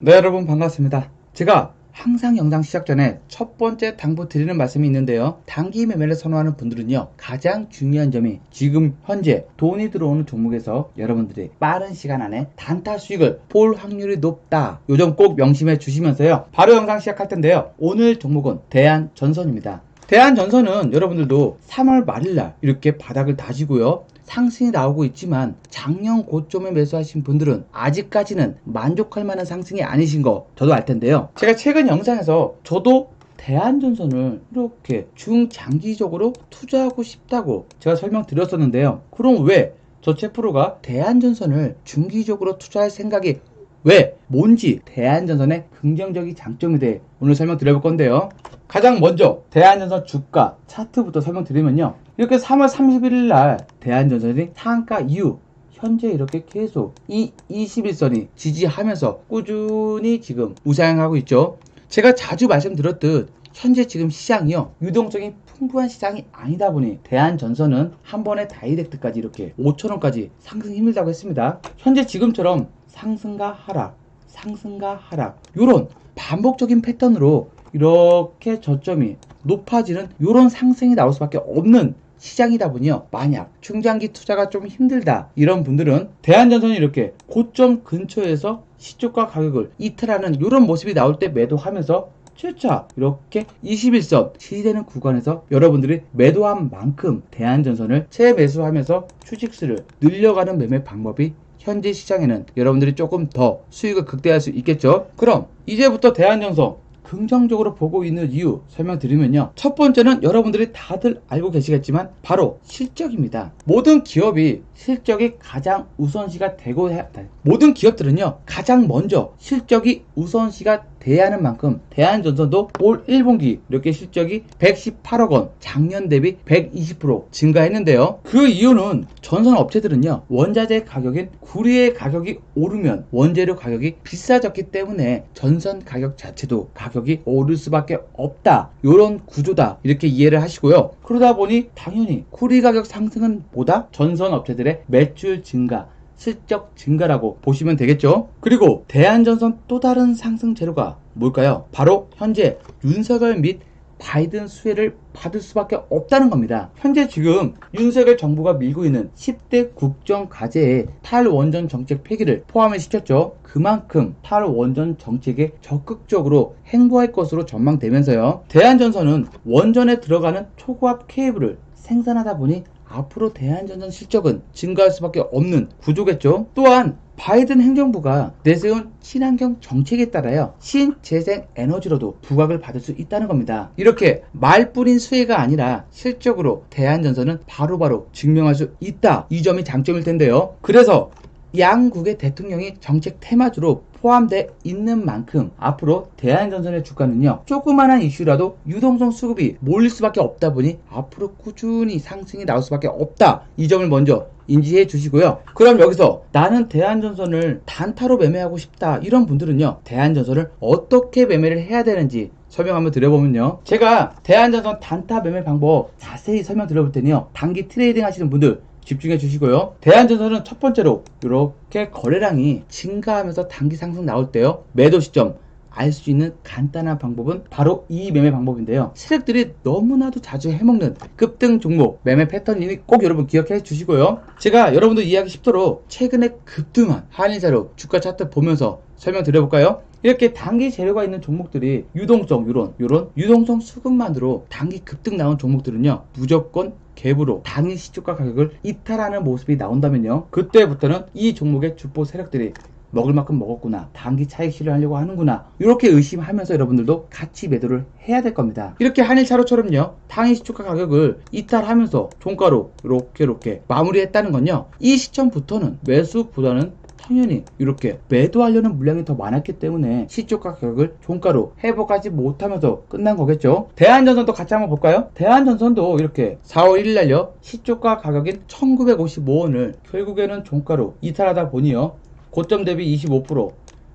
네 여러분 반갑습니다. 제가 항상 영상 시작 전에 첫 번째 당부 드리는 말씀이 있는데요. 단기 매매를 선호하는 분들은요. 가장 중요한 점이 지금 현재 돈이 들어오는 종목에서 여러분들이 빠른 시간 안에 단타 수익을 볼 확률이 높다. 요점 꼭 명심해 주시면서요. 바로 영상 시작할 텐데요. 오늘 종목은 대한전선입니다. 대한전선은 여러분들도 3월 말일날 이렇게 바닥을 다지고요. 상승이 나오고 있지만 작년 고점에 매수하신 분들은 아직까지는 만족할 만한 상승이 아니신 거 저도 알 텐데요. 제가 최근 영상에서 저도 대한전선을 이렇게 중장기적으로 투자하고 싶다고 제가 설명드렸었는데요. 그럼 왜 저 채프로가 대한전선을 중기적으로 투자할 생각이 왜? 뭔지 대한전선의 긍정적인 장점에 대해 오늘 설명드려볼 건데요. 가장 먼저 대한전선 주가 차트부터 설명드리면요. 이렇게 3월 31일 날 대한전선이 상한가 이후 현재 이렇게 계속 이 21선이 지지하면서 꾸준히 지금 우상향하고 있죠. 제가 자주 말씀드렸듯 현재 지금 시장이요. 유동성이 풍부한 시장이 아니다 보니 대한전선은 한 번에 다이렉트까지 이렇게 5천원까지 상승 힘들다고 했습니다. 현재 지금처럼 상승과 하락, 상승과 하락 요런 반복적인 패턴으로 이렇게 저점이 높아지는 요런 상승이 나올 수밖에 없는 시장이다 보니요. 만약 중장기 투자가 좀 힘들다 이런 분들은 대한전선이 이렇게 고점 근처에서 시초가 가격을 이탈하는 이런 모습이 나올 때 매도하면서 최차 이렇게 21선 지지되는 구간에서 여러분들이 매도한 만큼 대한전선을 재매수하면서 추직수를 늘려가는 매매 방법이 현재 시장에는 여러분들이 조금 더 수익을 극대화할 수 있겠죠. 그럼 이제부터 대한전선 긍정적으로 보고 있는 이유 설명드리면요. 첫 번째는 여러분들이 다들 알고 계시겠지만 바로 실적입니다. 모든 기업이 실적이 가장 우선시가 되고 해, 모든 기업들은요. 가장 먼저 실적이 우선시가 돼야 하는 만큼 대한전선도 올 1분기 이렇게 실적이 118억 원 작년 대비 120% 증가했는데요. 그 이유는 전선 업체들은요. 원자재 가격인 구리의 가격이 오르면 원재료 가격이 비싸졌기 때문에 전선 가격 자체도 가격 이 오를 수밖에 없다. 이런 구조다. 이렇게 이해를 하시고요. 그러다 보니 당연히 구리 가격 상승은 보다 전선 업체들의 매출 증가 실적 증가라고 보시면 되겠죠. 그리고 대한전선 또 다른 상승 재료가 뭘까요? 바로 현재 윤석열 및 바이든 수혜를 받을 수밖에 없다는 겁니다. 현재 지금 윤석열 정부가 밀고 있는 10대 국정 과제에 탈원전 정책 폐기를 포함을 시켰죠. 그만큼 탈원전 정책에 적극적으로 행보할 것으로 전망되면서요. 대한전선은 원전에 들어가는 초고압 케이블을 생산하다 보니 앞으로 대한전선 실적은 증가할 수밖에 없는 구조겠죠. 또한 바이든 행정부가 내세운 친환경 정책에 따라요 신재생 에너지로도 부각을 받을 수 있다는 겁니다. 이렇게 말뿐인 수혜가 아니라 실적으로 대한전선은 바로바로 증명할 수 있다. 이 점이 장점일 텐데요. 그래서 양국의 대통령이 정책 테마주로 포함돼 있는 만큼 앞으로 대한전선의 주가는요 조그만한 이슈라도 유동성 수급이 몰릴 수밖에 없다 보니 앞으로 꾸준히 상승이 나올 수밖에 없다. 이 점을 먼저 인지해 주시고요. 그럼 여기서 나는 대한전선을 단타로 매매하고 싶다. 이런 분들은요 대한전선을 어떻게 매매를 해야 되는지 설명 한번 드려보면요. 제가 대한전선 단타 매매 방법 자세히 설명 드려볼 테니요. 단기 트레이딩 하시는 분들 집중해 주시고요. 대한전선은 첫 번째로 이렇게 거래량이 증가하면서 단기 상승 나올 때요. 매도 시점 알 수 있는 간단한 방법은 바로 이 매매 방법인데요. 세력들이 너무나도 자주 해먹는 급등 종목 매매 패턴이니 꼭 여러분 기억해 주시고요. 제가 여러분도 이해하기 쉽도록 최근에 급등한 한일자료 주가 차트 보면서 설명 드려볼까요? 이렇게 단기 재료가 있는 종목들이 유동성, 요런, 요런 유동성 수급만으로 단기 급등 나온 종목들은요, 무조건 갭으로 단기 시초가 가격을 이탈하는 모습이 나온다면요, 그때부터는 이 종목의 주포 세력들이 먹을 만큼 먹었구나. 단기 차익 실현하려고 하는구나. 이렇게 의심하면서 여러분들도 같이 매도를 해야 될 겁니다. 이렇게 한일차로처럼요. 단기 시초가 가격을 이탈하면서 종가로 이렇게 이렇게 마무리했다는 건요. 이 시점부터는 매수보다는 당연히 이렇게 매도하려는 물량이 더 많았기 때문에 시초가 가격을 종가로 회복하지 못하면서 끝난 거겠죠. 대한전선도 같이 한번 볼까요? 대한전선도 이렇게 4월 1일 날요. 시초가 가격인 1955원을 결국에는 종가로 이탈하다 보니요. 고점 대비 25%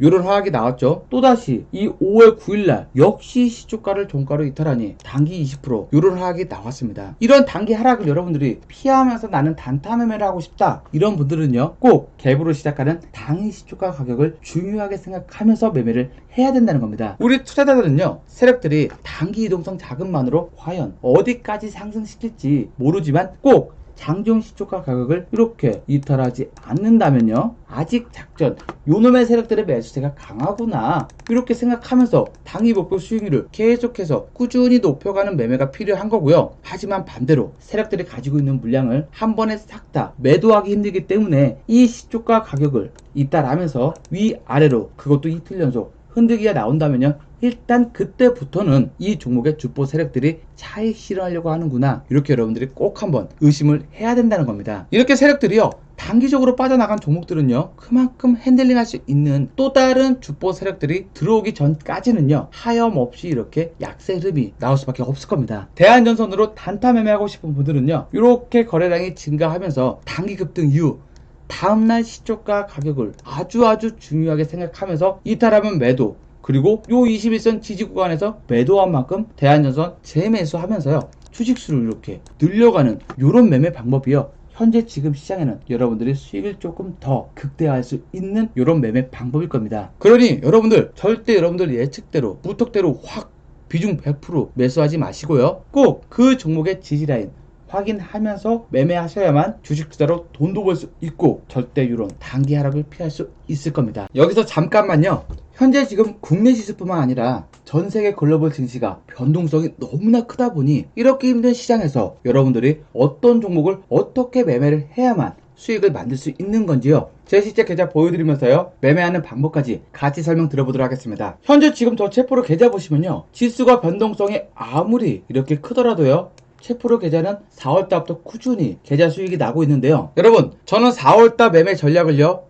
요런 화학이 나왔죠. 또다시 이 5월 9일날 역시 시초가를 종가로 이탈하니 단기 20% 요런 화학이 나왔습니다. 이런 단기 하락을 여러분들이 피하면서 나는 단타 매매를 하고 싶다. 이런 분들은요. 꼭 갭으로 시작하는 당일 시초가 가격을 중요하게 생각하면서 매매를 해야 된다는 겁니다. 우리 투자자들은요. 세력들이 단기 이동성 자금만으로 과연 어디까지 상승시킬지 모르지만 꼭 장중 시초가 가격을 이렇게 이탈하지 않는다면요. 아직 작전 요놈의 세력들의 매수세가 강하구나. 이렇게 생각하면서 당일 목표 수익률을 계속해서 꾸준히 높여가는 매매가 필요한 거고요. 하지만 반대로 세력들이 가지고 있는 물량을 한 번에 싹 다 매도하기 힘들기 때문에 이 시초가 가격을 이탈하면서 위아래로 그것도 이틀 연속 흔들기가 나온다면요. 일단 그때부터는 이 종목의 주포 세력들이 차익 실현하려고 하는구나. 이렇게 여러분들이 꼭 한번 의심을 해야 된다는 겁니다. 이렇게 세력들이요. 단기적으로 빠져나간 종목들은요. 그만큼 핸들링 할 수 있는 또 다른 주포 세력들이 들어오기 전까지는요. 하염없이 이렇게 약세 흐름이 나올 수밖에 없을 겁니다. 대한전선으로 단타 매매하고 싶은 분들은요. 이렇게 거래량이 증가하면서 단기 급등 이후 다음날 시초가 가격을 아주 아주 중요하게 생각하면서 이탈하면 매도 그리고 요 21선 지지 구간에서 매도한 만큼 대한전선 재매수하면서요 주식수를 이렇게 늘려가는 요런 매매 방법이요. 현재 지금 시장에는 여러분들이 수익을 조금 더 극대화할 수 있는 요런 매매 방법일 겁니다. 그러니 여러분들 절대 여러분들 예측대로 무턱대로 확 비중 100% 매수하지 마시고요. 꼭 그 종목의 지지라인 확인하면서 매매하셔야만 주식 투자로 돈도 벌 수 있고 절대 유론 단기 하락을 피할 수 있을 겁니다. 여기서 잠깐만요. 현재 지금 국내 지수뿐만 아니라 전 세계 글로벌 증시가 변동성이 너무나 크다 보니 이렇게 힘든 시장에서 여러분들이 어떤 종목을 어떻게 매매를 해야만 수익을 만들 수 있는 건지요. 제 실제 계좌 보여드리면서요. 매매하는 방법까지 같이 설명 드려보도록 하겠습니다. 현재 지금 저 체포로 계좌 보시면요. 지수가 변동성이 아무리 이렇게 크더라도요. 체프로 계좌는 4월달부터 꾸준히 계좌 수익이 나고 있는데요. 여러분, 저는 4월달 매매 전략을요.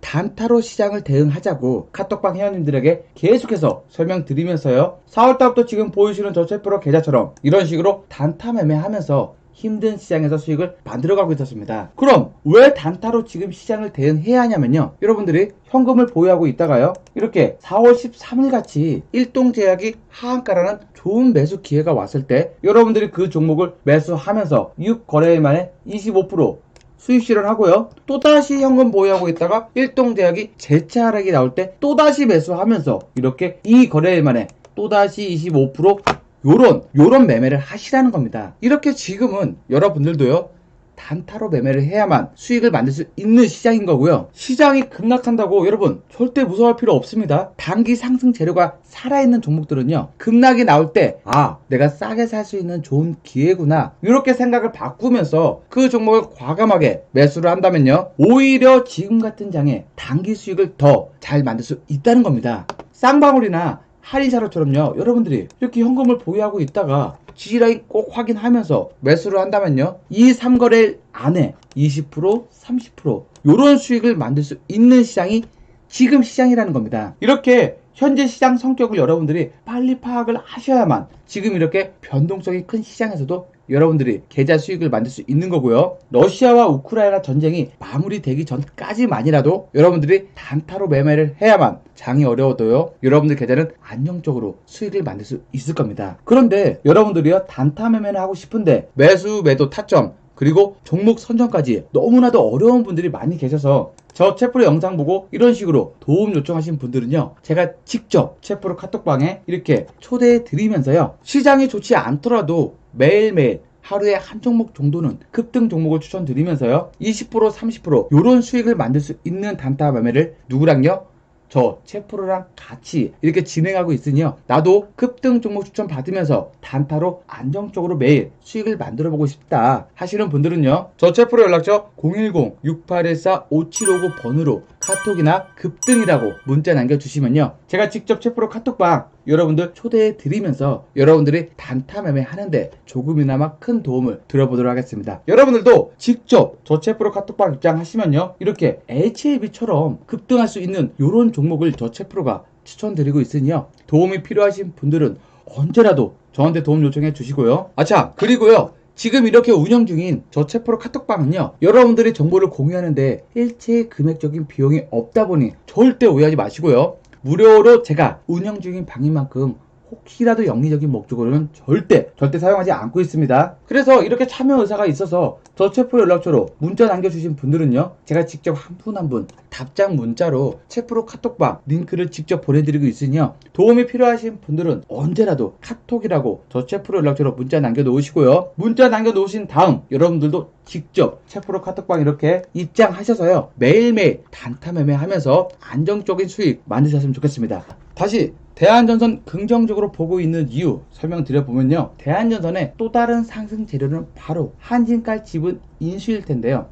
단타로 시장을 대응하자고 카톡방 회원님들에게 계속해서 설명드리면서요. 4월달부터 지금 보이시는 저 체프로 계좌처럼 이런 식으로 단타 매매하면서 힘든 시장에서 수익을 만들어 가고 있었습니다. 그럼 왜 단타로 지금 시장을 대응해야 하냐면요. 여러분들이 현금을 보유하고 있다가요. 이렇게 4월 13일 같이 일동제약이 하한가라는 좋은 매수 기회가 왔을 때 여러분들이 그 종목을 매수하면서 6거래일 만에 25% 수익 실현하고요. 또다시 현금 보유하고 있다가 일동제약이 재차 하락이 나올 때 또다시 매수하면서 이렇게 이 거래일 만에 또다시 25% 요런 요런 매매를 하시라는 겁니다. 이렇게 지금은 여러분들도요. 단타로 매매를 해야만 수익을 만들 수 있는 시장인 거고요. 시장이 급락한다고 여러분 절대 무서워할 필요 없습니다. 단기 상승 재료가 살아있는 종목들은요. 급락이 나올 때 아, 내가 싸게 살 수 있는 좋은 기회구나. 이렇게 생각을 바꾸면서 그 종목을 과감하게 매수를 한다면요. 오히려 지금 같은 장에 단기 수익을 더 잘 만들 수 있다는 겁니다. 쌍방울이나 할인사로처럼요 여러분들이 이렇게 현금을 보유하고 있다가 지지라인 꼭 확인하면서 매수를 한다면요 이 3거래일 안에 20% 30% 요런 수익을 만들 수 있는 시장이 지금 시장이라는 겁니다. 이렇게 현재 시장 성격을 여러분들이 빨리 파악을 하셔야만 지금 이렇게 변동성이 큰 시장에서도 여러분들이 계좌 수익을 만들 수 있는 거고요. 러시아와 우크라이나 전쟁이 마무리되기 전까지만이라도 여러분들이 단타로 매매를 해야만 장이 어려워도요. 여러분들 계좌는 안정적으로 수익을 만들 수 있을 겁니다. 그런데 여러분들이요 단타 매매를 하고 싶은데 매수 매도 타점 그리고 종목 선정까지 너무나도 어려운 분들이 많이 계셔서 저 채프로 영상 보고 이런 식으로 도움 요청하신 분들은요 제가 직접 채프로 카톡방에 이렇게 초대해 드리면서요 시장이 좋지 않더라도 매일매일 하루에 한 종목 정도는 급등 종목을 추천드리면서요 20% 30% 요런 수익을 만들 수 있는 단타 매매를 누구랑요 저 채프로랑 같이 이렇게 진행하고 있으니요. 나도 급등 종목 추천 받으면서 단타로 안정적으로 매일 수익을 만들어 보고 싶다 하시는 분들은요. 저 채프로 연락처 010-6814-5759 번호로 카톡이나 급등이라고 문자 남겨주시면요. 제가 직접 채프로 카톡방 여러분들 초대해 드리면서 여러분들이 단타 매매 하는데 조금이나마 큰 도움을 드려보도록 하겠습니다. 여러분들도 직접 저 채프로 카톡방 입장하시면요. 이렇게 HAB처럼 급등할 수 있는 이런 종목을 저 채프로가 추천드리고 있으니요. 도움이 필요하신 분들은 언제라도 저한테 도움 요청해 주시고요. 아참 그리고요. 지금 이렇게 운영 중인 저 체프로 카톡방은요, 여러분들이 정보를 공유하는데 일체의 금액적인 비용이 없다 보니 절대 오해하지 마시고요. 무료로 제가 운영 중인 방인 만큼 혹시라도 영리적인 목적으로는 절대 절대 사용하지 않고 있습니다. 그래서 이렇게 참여 의사가 있어서 저 체프 연락처로 문자 남겨주신 분들은요, 제가 직접 한 분 한 분 답장 문자로 체프로 카톡방 링크를 직접 보내드리고 있으니요, 도움이 필요하신 분들은 언제라도 카톡이라고 저 체프로 연락처로 문자 남겨놓으시고요, 문자 남겨놓으신 다음 여러분들도 직접 체프로 카톡방 이렇게 입장하셔서요, 매일매일 단타 매매하면서 안정적인 수익 만드셨으면 좋겠습니다. 다시 대한전선 긍정적으로 보고 있는 이유 설명드려보면요. 대한전선의 또 다른 상승 재료는 바로 한진칼 지분 인수일 텐데요.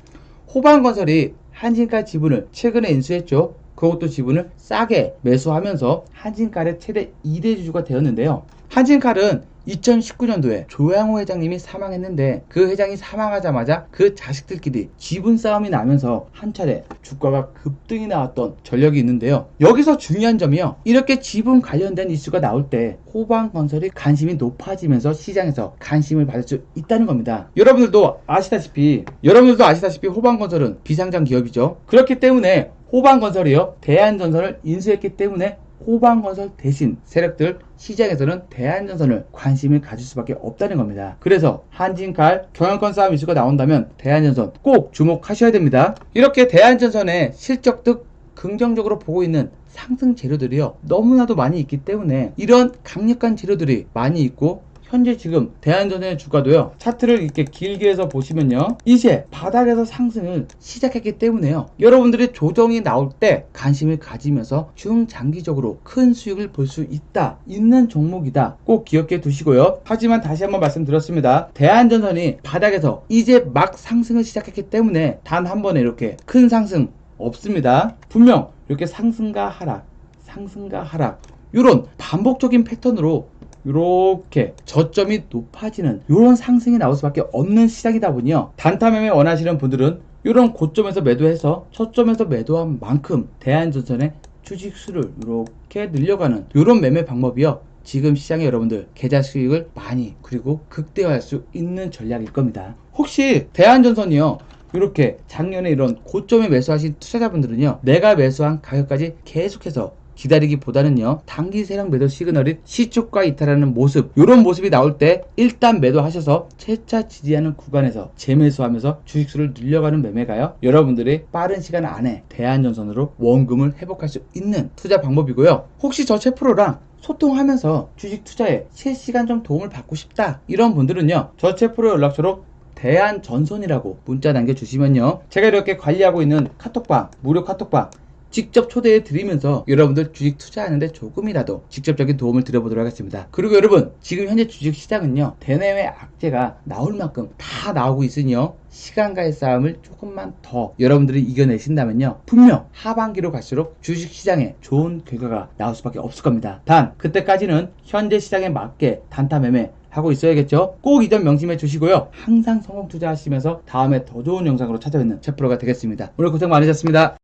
호반건설이 한진칼 지분을 최근에 인수했죠. 그것도 지분을 싸게 매수하면서 한진칼의 최대 2대 주주가 되었는데요. 한진칼은 2019년도에 조양호 회장님이 사망했는데 그 회장이 사망하자마자 그 자식들끼리 지분 싸움이 나면서 한 차례 주가가 급등이 나왔던 전력이 있는데요. 여기서 중요한 점이요. 이렇게 지분 관련된 이슈가 나올 때 호방건설이 관심이 높아지면서 시장에서 관심을 받을 수 있다는 겁니다. 여러분들도 아시다시피 여러분들도 아시다시피 호방건설은 비상장 기업이죠. 그렇기 때문에 호방건설이요. 대한전선을 인수했기 때문에 호방건설 대신 세력들 시장에서는 대한전선을 관심을 가질 수밖에 없다는 겁니다. 그래서 한진칼 경영권 싸움 이슈가 나온다면 대한전선 꼭 주목하셔야 됩니다. 이렇게 대한전선의 실적 등 긍정적으로 보고 있는 상승 재료들이요 너무나도 많이 있기 때문에 이런 강력한 재료들이 많이 있고 현재 지금 대한전선의 주가도요 차트를 이렇게 길게 해서 보시면요 이제 바닥에서 상승을 시작했기 때문에요. 여러분들이 조정이 나올 때 관심을 가지면서 중장기적으로 큰 수익을 볼 수 있다 있는 종목이다 꼭 기억해 두시고요. 하지만 다시 한번 말씀드렸습니다. 대한전선이 바닥에서 이제 막 상승을 시작했기 때문에 단 한 번에 이렇게 큰 상승 없습니다. 분명 이렇게 상승과 하락 상승과 하락 이런 반복적인 패턴으로 이렇게 저점이 높아지는 이런 상승이 나올 수밖에 없는 시장이다 보니요. 단타 매매 원하시는 분들은 이런 고점에서 매도해서 저점에서 매도한 만큼 대한전선의 주식수를 이렇게 늘려가는 이런 매매 방법이요. 지금 시장에 여러분들 계좌 수익을 많이 그리고 극대화할 수 있는 전략일 겁니다. 혹시 대한전선이요. 이렇게 작년에 이런 고점에 매수하신 투자자분들은요. 내가 매수한 가격까지 계속해서 기다리기보다는요 단기 세력 매도 시그널이 시초가 이탈하는 모습 이런 모습이 나올 때 일단 매도하셔서 채차 지지하는 구간에서 재매수하면서 주식수를 늘려가는 매매가요 여러분들이 빠른 시간 안에 대한전선으로 원금을 회복할 수 있는 투자 방법이고요. 혹시 저 채프로랑 소통하면서 주식 투자에 실시간 좀 도움을 받고 싶다 이런 분들은요 저 채프로 연락처로 대한전선이라고 문자 남겨주시면요 제가 이렇게 관리하고 있는 카톡방 무료 카톡방 직접 초대해 드리면서 여러분들 주식 투자하는데 조금이라도 직접적인 도움을 드려보도록 하겠습니다. 그리고 여러분 지금 현재 주식 시장은요 대내외 악재가 나올 만큼 다 나오고 있으니요 시간과의 싸움을 조금만 더 여러분들이 이겨내신다면요 분명 하반기로 갈수록 주식 시장에 좋은 결과가 나올 수밖에 없을 겁니다. 단 그때까지는 현재 시장에 맞게 단타 매매 하고 있어야겠죠? 꼭 이 점 명심해 주시고요. 항상 성공 투자하시면서 다음에 더 좋은 영상으로 찾아뵙는 채프로가 되겠습니다. 오늘 고생 많으셨습니다.